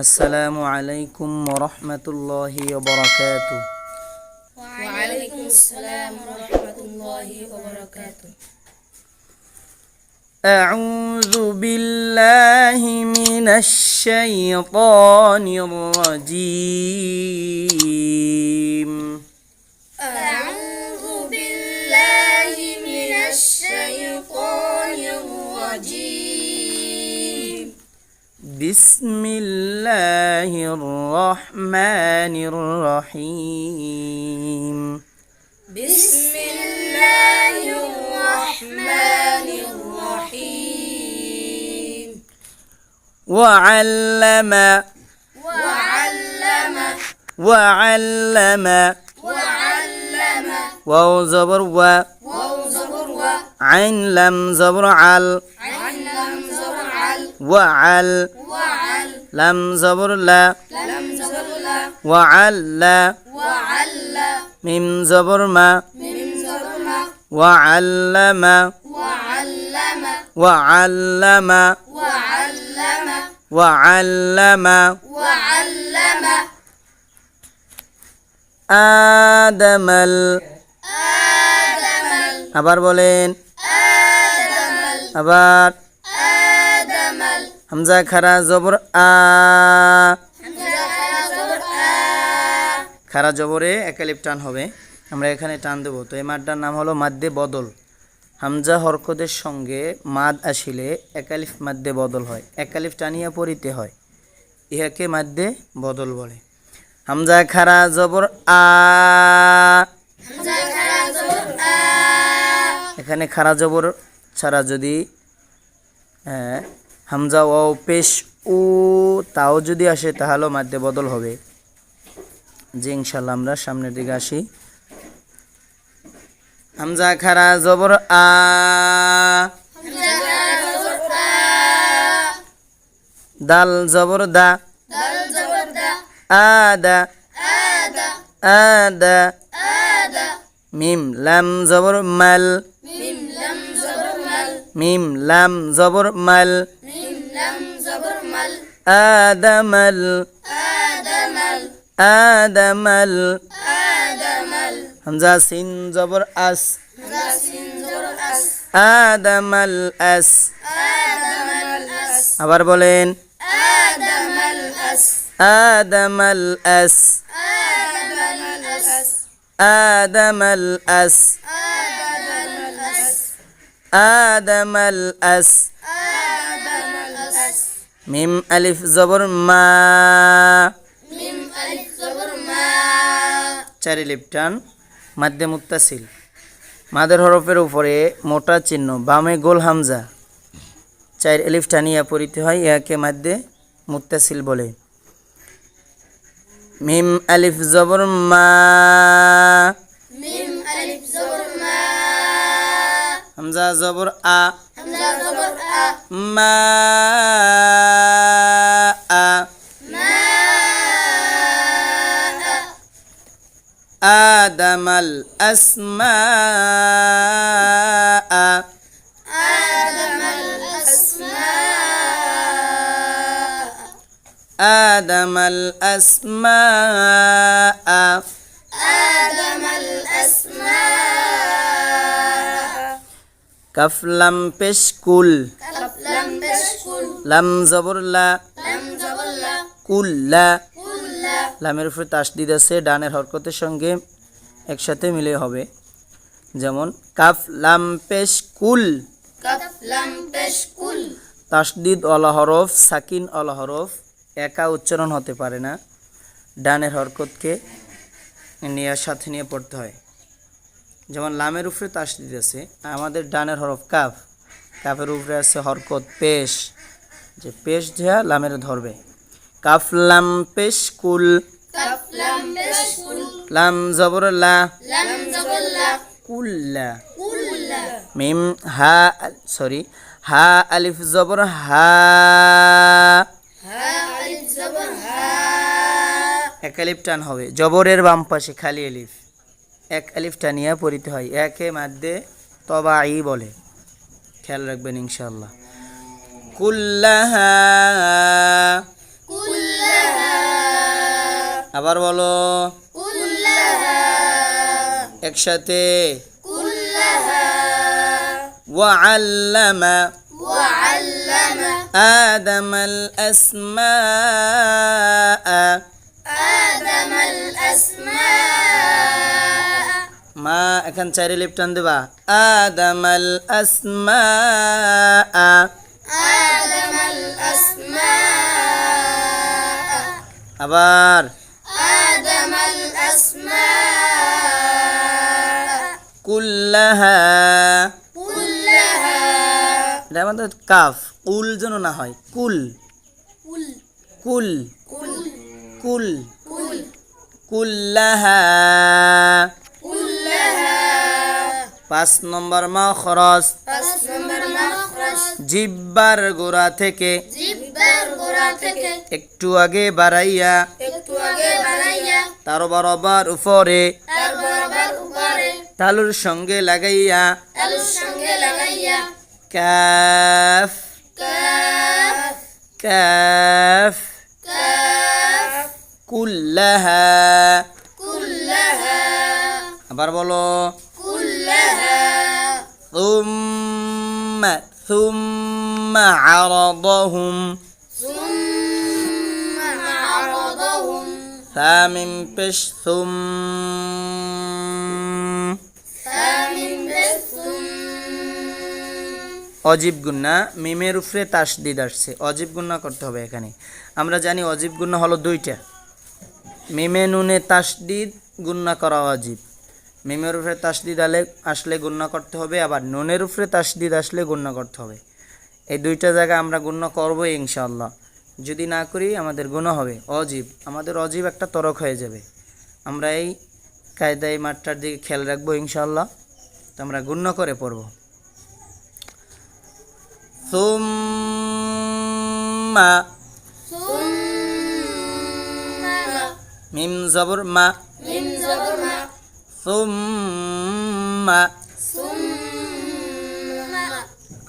السلام عليكم ورحمة الله وبركاته. وعليكم السلام ورحمة الله وبركاته. أعوذ بالله من الشيطان الرجيم. أعوذ بالله من الشيطان الرجيم بسم الله الرحمن الرحيم. بسم الله الرحمن الرحيم. وعلم وعلم وعلم وعلم. واو زبر و وزبر عين لم زبر عل عن لم زبر عل وعل وعل لم زبر لا لم زبر لا وعل وعل ميم زبر ما من زبر ما وعلم وعلم وعلم وعلم وعلم وعلم آدم ال آدم আবার বলেন آدم আবার آدم হামজা খারা জবর আ। খারা জবরে একালিপ টান হবে। আমরা এখানে টান দেবো। তো এই মাদটার নাম হলো মাদ্দে বদল। হামজা হরকতের সঙ্গে মাদ আসিলে একালিফ মাদ্দে বদল হয়। একালিফ টানিয়া পড়িতে হয়। ইহাকে মাদ্দে বদল বলে। হামজা খারা জবর আ। এখানে খারা জবর ছাড়া যদি হামজা ও পেশ, উ, তাও যদি আসে, তাহলেও মাদ্দে বদল হবে। জি ইনশাল্লাহ আমরা সামনের দিকে আসি। হামজা খারা, জবর, আ। দাল, জবর, দা। আদা। আদা। মিম, লাম, জবর, মাল। মিম, লাম, জবর, মাল। আদামাল। আদামাল। হামজা সিন, জবর, আস। আদামাল, আস। আবার বলেন, আদামাল, আস। আদামাল আস। আদামাল আস মিম আলিফ জবর মা। চারি লিপটান মাধ্যে মুত্তাসিল। মাদের হরফের উপরে মোটা চিহ্ন, বামে গোল হামজা। চার এলিফ টানিয়া পড়িতে হয় ইহাকে মাধ্যে মুত্তাসিল বলে। মিম আলিফ জবর মা। হামজা জবর আ মা আ آدم الأسماء آدم الأسماء كف কাফ লাম পেশ কুল লাম জবরলা। কুল্লা। লামের উপরে তাসদিদ আছে ডানের হরকতের সঙ্গে একসাথে মিলে হবে। যেমন কাফ লাম পেশ কুল তাসদিদ অলা হরফ সাকিন অলা হরফ একা উচ্চারণ হতে পারে না। ডানের হরকতকে নিয়ে সাথে নিয়ে পড়তে হয়। যেমন লামের উপরে তাসদিদ আছে আমাদের ডানের হরফ কাফ কাফের উপরে আছে হরকত পেশ যে পেশ দেয়া লামের ধরবে। কাফ লাম পেশ কুল লাম জবর লা কুল্লা মিম হা সরি হা আলিফ জবর হা। এক আলিফ টান হবে জবরের বাম পাশে খালি আলিফ। এক আলিফ টানিয়া পড়িতে হয় একে মাধ্যে তবাই বলে খেয়াল রাখবেন ইনশাল্লাহ কুল্লাহা كلها আবার বলো كلها একসাথে كلها وعلم وعلم آدم الأسماء آدم الأسماء মা এখন চারে লিপটান দেবা। আদমল আসমা। আসমা। আবার। কুল্লাহা। কাফ কুল যেন না হয় কুল। কুল। কুল। কুল। কুল। কুল্লাহা। পাঁচ নম্বর মা খরচ জিব্বার গোড়া থেকে একটু আগে বাড়াইয়া তার বরাবর উপরে তালুর সঙ্গে লাগাইয়া ক্যাফ কাফ কুল্লাহা আবার বলো ثم ثم عرضهم ثم عرضهم ثامن পেশ ثم فمن بثم অজীব গুন্না মিমের উপরে তাসদিদ আসছে অজীব গুন্না করতে হবে এখানে আমরা জানি অজীব গুন্না হলো দুইটা মিমে নুনে তাসদিদ গুন্না করা অজীব মিমের উপরে তাসদিদ আলে আসলে গণ্য করতে হবে আবার নুনের উপরে তাসদিদ আসলে গণ্য করতে হবে। এই দুইটা জায়গা আমরা গণ্য করব ইনশাল্লাহ যদি না করি আমাদের গুণ হবে। অজীব। আমাদের অজীব একটা তরক হয়ে যাবে। আমরা এই কায়দা এই মাঠটার দিকে খেয়াল রাখব ইনশাল্লাহ তো আমরা গুণ্য করে পড়ব। মিম জবর মা ثم ثم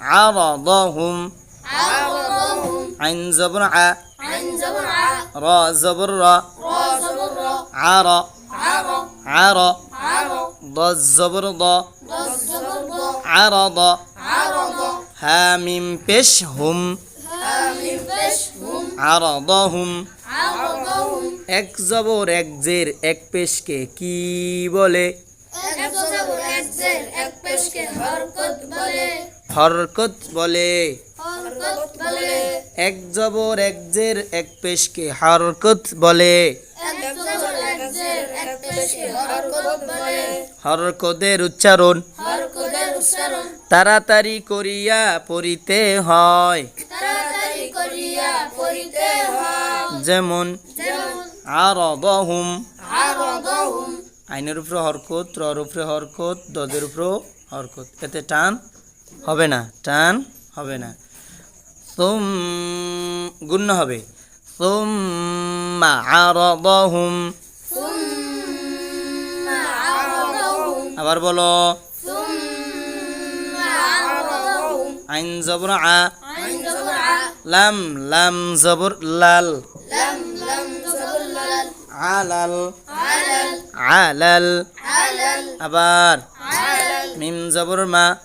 عرضهم عرضهم عن زبرعة عن زبرعة را زبرة را زبرة عرى عرى عرى ض الزبر ض ض الزبر ض عرض عرض ها من بشهم ها من بشهم عرضهم এক জবর এক জের এক পেশকে কি বলে? হরকত বলে। এক জবর এক জের এক পেশকে হরকত বলে। হরকতের উচ্চারণ। তাড়াতাড়ি করিয়া পড়িতে হয়। যেমন আরদহুম। আরদহুম। আইনের উপরে হরকত রর উপরে হরকত দদের উপরেও হরকত। এতে টান হবে না টান হবে না। সোম গুণ্য হবে। সোম্মা আরদহুম। আবার বলো। আইন জবর আ। লাম লাম জবর লাল। আলাল। আলাল। আবার। মিম জবর মা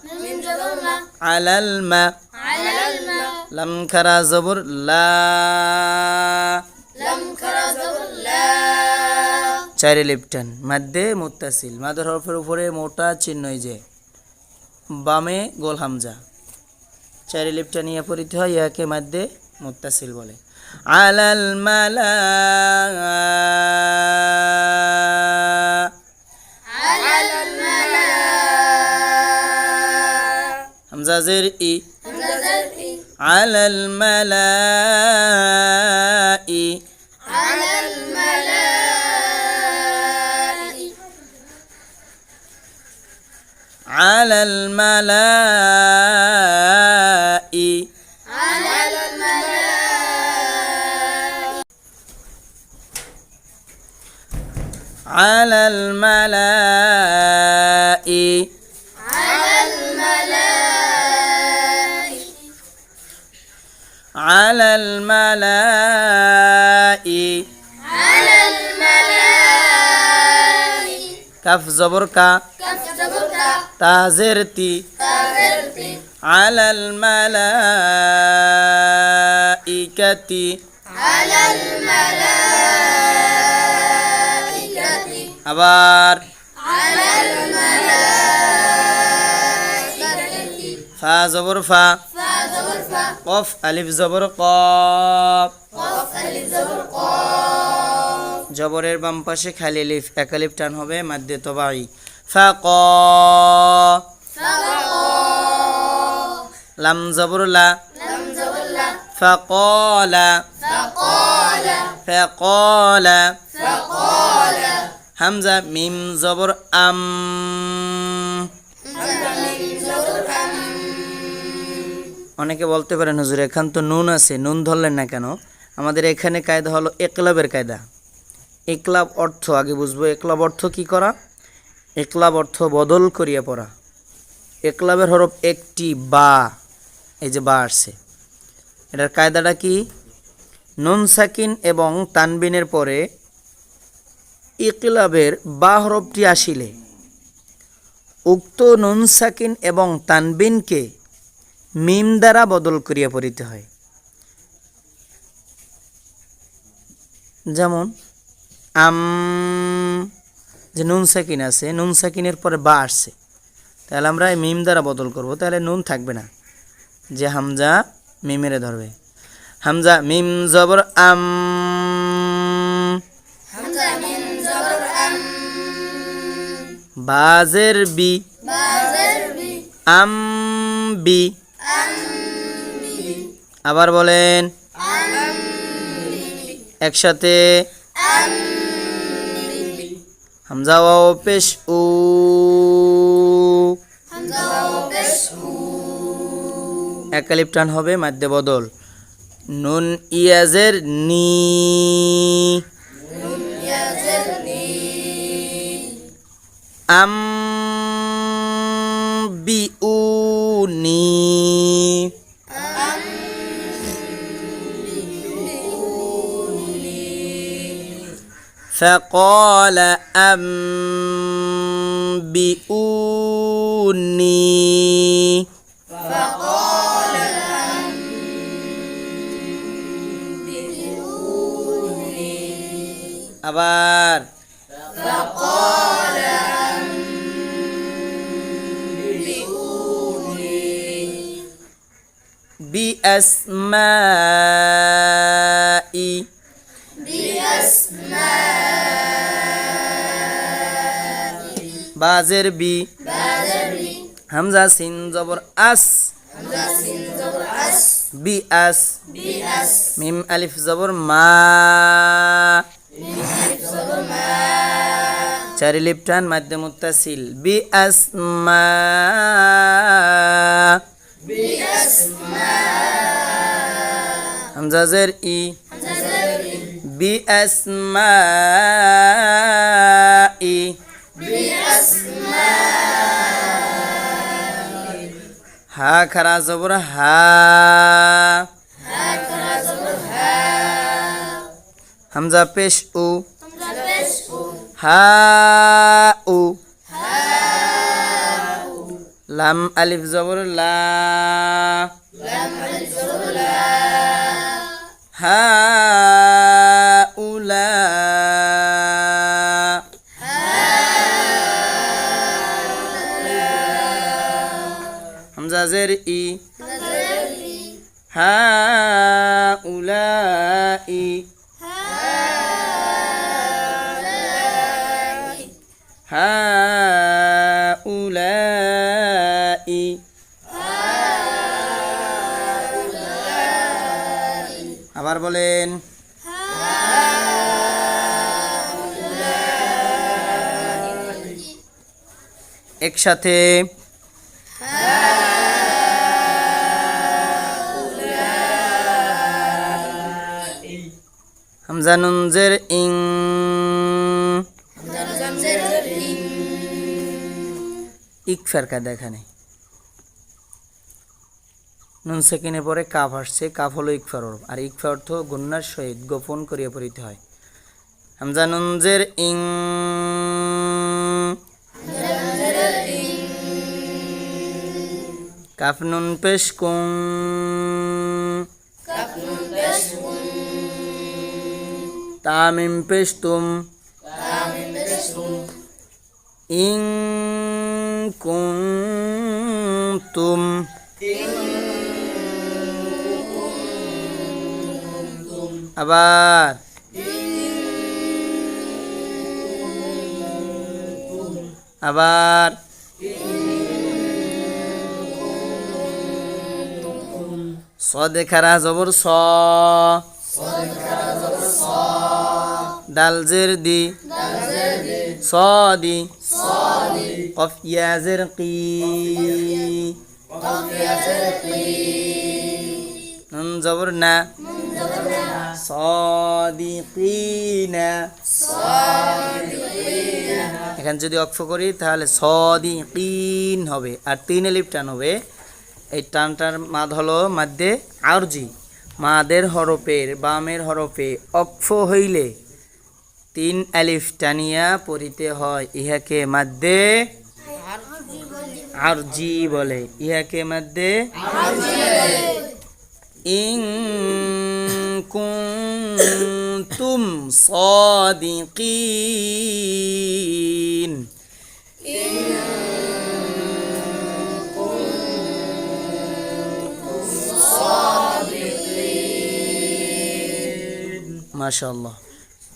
আলাল মা লাম খারা জবর লা। চারে লিপটন। মধ্যে মুত্তাসিল। মাদার হরফের উপরে মোটা চিহ্নই যে। বামে গোল হামজা। চারে লিপটান ইয়া পরিতে হয় ইয়াকে মধ্যে মুত্তাসিল বলে। على الملأ على الملأ همزة زر إي همزة زر إي على الملأ الملائ على الملائي. على الملائي. على الملائ كف زبركا كف زبركا تازرتي. تازرتي على الملائكة على الملائكة. আবার ফা জবর ফা। ফা ফা কফ আলিফ জবর কফ জবরের বাম পাশে খালি লিফ এক আলিফ টান হবে মাদ্দে তবাই। ফা ক। ফা লাম জবর লা। লাম জবর লা। হামজা মিম জবর আম। অনেকে বলতে পারেন, হুজুর, এখান তো নুন আছে, নুন ধরলেন না কেন? আমাদের এখানে কায়দা হলো একলাবের কায়দা। একলাব অর্থ, আগে বুঝব, একলাব অর্থ কি করা? একলাব অর্থ বদল করিয়া পড়া। একলাবের হরফ একটি বা, এই যে বা আসছে। এটার কায়দাটা কি? নুন সাকিন এবং তানবিনের পরে ইকলাবের বা হরফটি আসিলে। উক্ত নুন সাকিন এবং তানবিনকে মিম দ্বারা বদল করিয়া পড়িতে হয়। যেমন, আম, যে নুন সাকিন আছে, নুন সাকিনের পরে বা আসছে। তাহলে আমরা এই মিম দ্বারা বদল করব, তাহলে নুন থাকবে না। যে হামজা মিমেরে ধরবে। হামজা মিম জবর আম বাজের বি। বাজের আম বি। আবার বলেন। একসাথে। হামজা ও পেশ উ। হামজা ও পেশ উ। একালিপ টান হবে মাধ্যে বদল। নুন ইয়াজের নি। Ambiuni. Faqala ambiuni. Faqala ambiuni. Abar بأسمائي بأسماء বাজের বি বাজের বি হামজা সিন জবর আস হামজা সিন জবর আস বি আস বি আস মিম আলিফ জবর মা চারি লিপটান মাধ্যম মুত্তাসিল বি আসমা বি আসমা ই হামজাজের ই। বি আসমা ই হা খারা জবর হা। হামজা হামজা পেশ উ। হা উ। লাম আলিফ জবর লা। লাম আলিফ জবর লা হা উলা হামজাজের ই হামজাজের ই বলেন। একসাথে। হামজা নুনজের ইং। ইক ফেরকা কায়দা এখানে। নুন সেকেন্ডের পরে কাফ আসছে কাফ হলো ইকফার আর ইকফা অর্থ গুন্নার সহিত গোপন করিয়া পড়িতে হয়। হামজা নুনজের ইং কাফ নুন পেশ কুং। তামিম পেশ তুম। ইং কুম তুম। আবার। আবার। স দেখারা জবর স। ডাল জের দি। স দি। কফ কি। জবর না। সদিকিনা। এখানে যদি অক্ষ করি তাহলে সদিকিন হবে। আর তিন এলিপ টান হবে। এই টানটার মাদ হলো মাধ্যে আরজি। মাদের হরফের বামের হরফে অক্ষ হইলে তিন আলিফ টানিয়া পড়িতে হয়। ইহাকে মাধ্যে আরজি বলে। ইহাকে মাধ্যে ইং كنتم صادقين. ما شاء الله.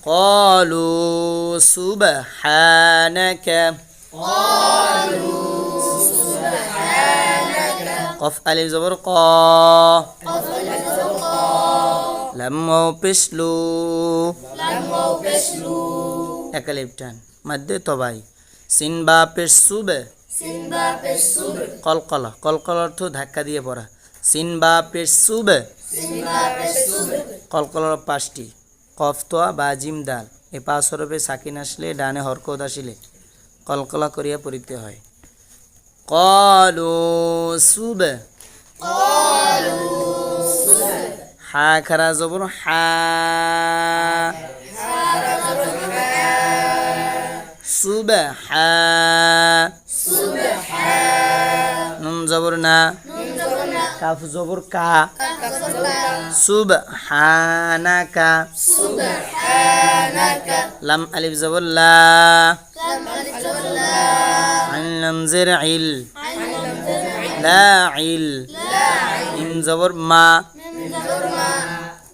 قالوا سبحانك. قالوا سبحانك قف ألف زبر قا. لم وبشلو এক আলিফ টান মধ্যে তবাই সিন বা পেশ সুবে সিনবা পেশ সুব কলকলা কলকলা অর্থ ধাক্কা দিয়ে পড়া সিন বা পেশ সুবে সিনবা পেশ সুব কলকলার পাঁচটি কফতোয়া বা জিম দাল এই পাঁচ হরফে সাকিন আসলে ডানে হরকত আসিলে কলকলা করিয়া পড়িতে হয় কলু সুবে হা খারা জবর হা সুবে হা নুন জবর না কাফ জবর কা সুবহানাকা লাম আলিফ জবর লা আইন লাম জের ইল লা ইল মিম জবর মা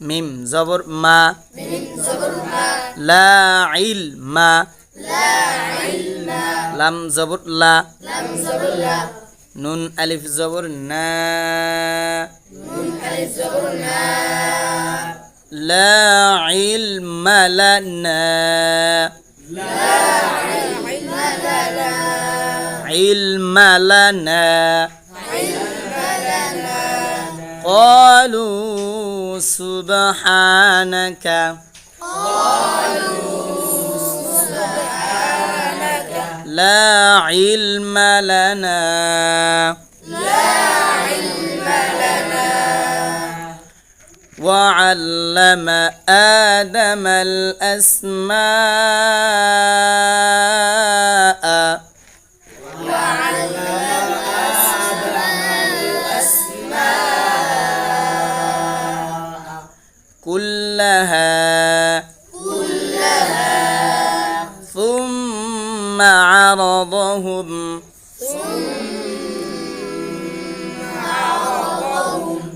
ميم زبر ما ميم زبر ما لا علم. ما لا علم. لام زبر لا لام زبر لا نون ألف زبر نا نون ألف زبر نا لا علم لنا. لا علم لنا. علم لنا. قالوا سبحانك. لا علم لنا. وعلم آدم الأسماء. كلها. ثم عرضهم.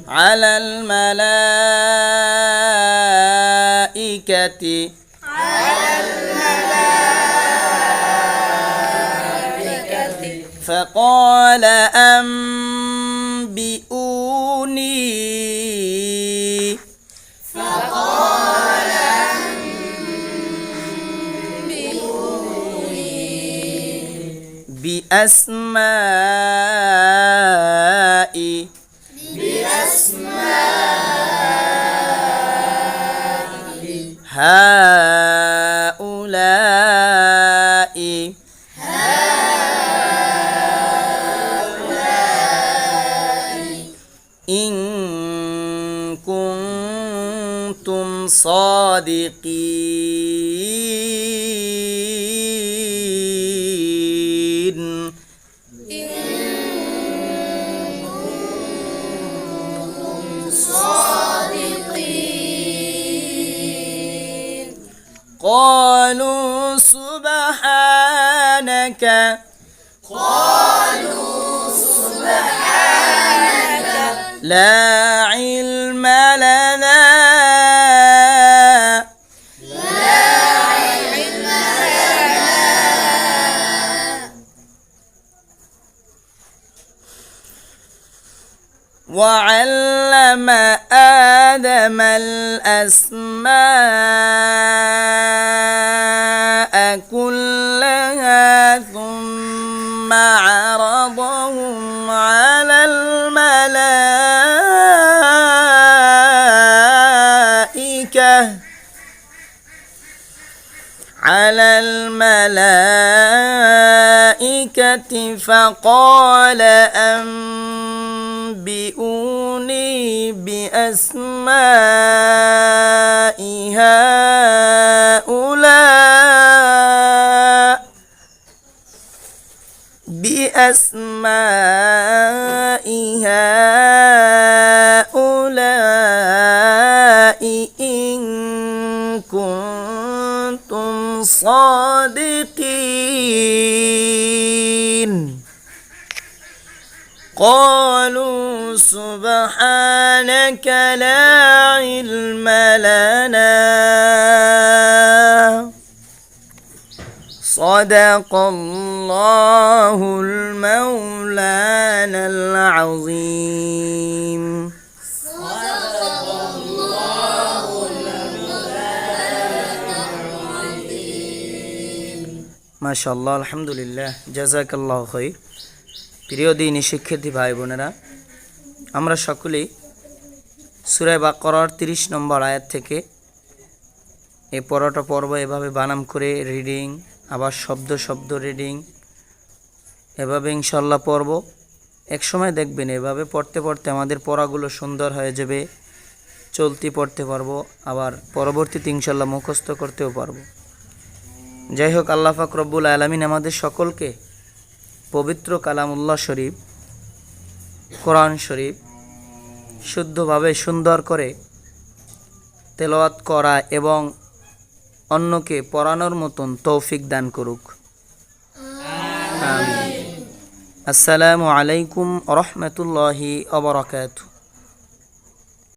على الملائكة. فقال أنبئوني بأسمائي بأسمائي هؤلاء هؤلاء. إن كنتم صادقين. لا علم لنا. وعلم آدم الأسماء كلها ثم عرضهم الملائكة فقال أنبئوني بأسماء هؤلاء بأسماء هؤلاء إن كنتم صادقين. قالوا سبحانك لا علم لنا. صدق الله المولانا العظيم. মাশাল্লাহ আলহামদুলিল্লাহ জাজাকাল্লাহ হই প্রিয় দিনী শিক্ষার্থী ভাই বোনেরা, আমরা সকলেই সুরায় বা করার তিরিশ নম্বর আয়াত থেকে এই পরোটা পর্ব এভাবে বানাম করে রিডিং আবার শব্দ শব্দ রিডিং এভাবে ইনশাল্লাহ পড়ব। এক সময় দেখবেন এভাবে পড়তে পড়তে আমাদের পড়াগুলো সুন্দর হয়ে যাবে, চলতি পড়তে পারব, আবার পরবর্তীতে ইনশাল্লাহ মুখস্থ করতেও পারব। যাই হোক আল্লাহ পাক রব্বুল আলমিন আমাদের সকলকে পবিত্র কালামুল্লাহ শরীফ, কোরআন শরীফ শুদ্ধভাবে সুন্দর করে তেলাওয়াত করা এবং অন্যকে পড়ানোর মতন তৌফিক দান করুক। আসসালামু আলাইকুম রহমতুল্লাহি অবরাকাতু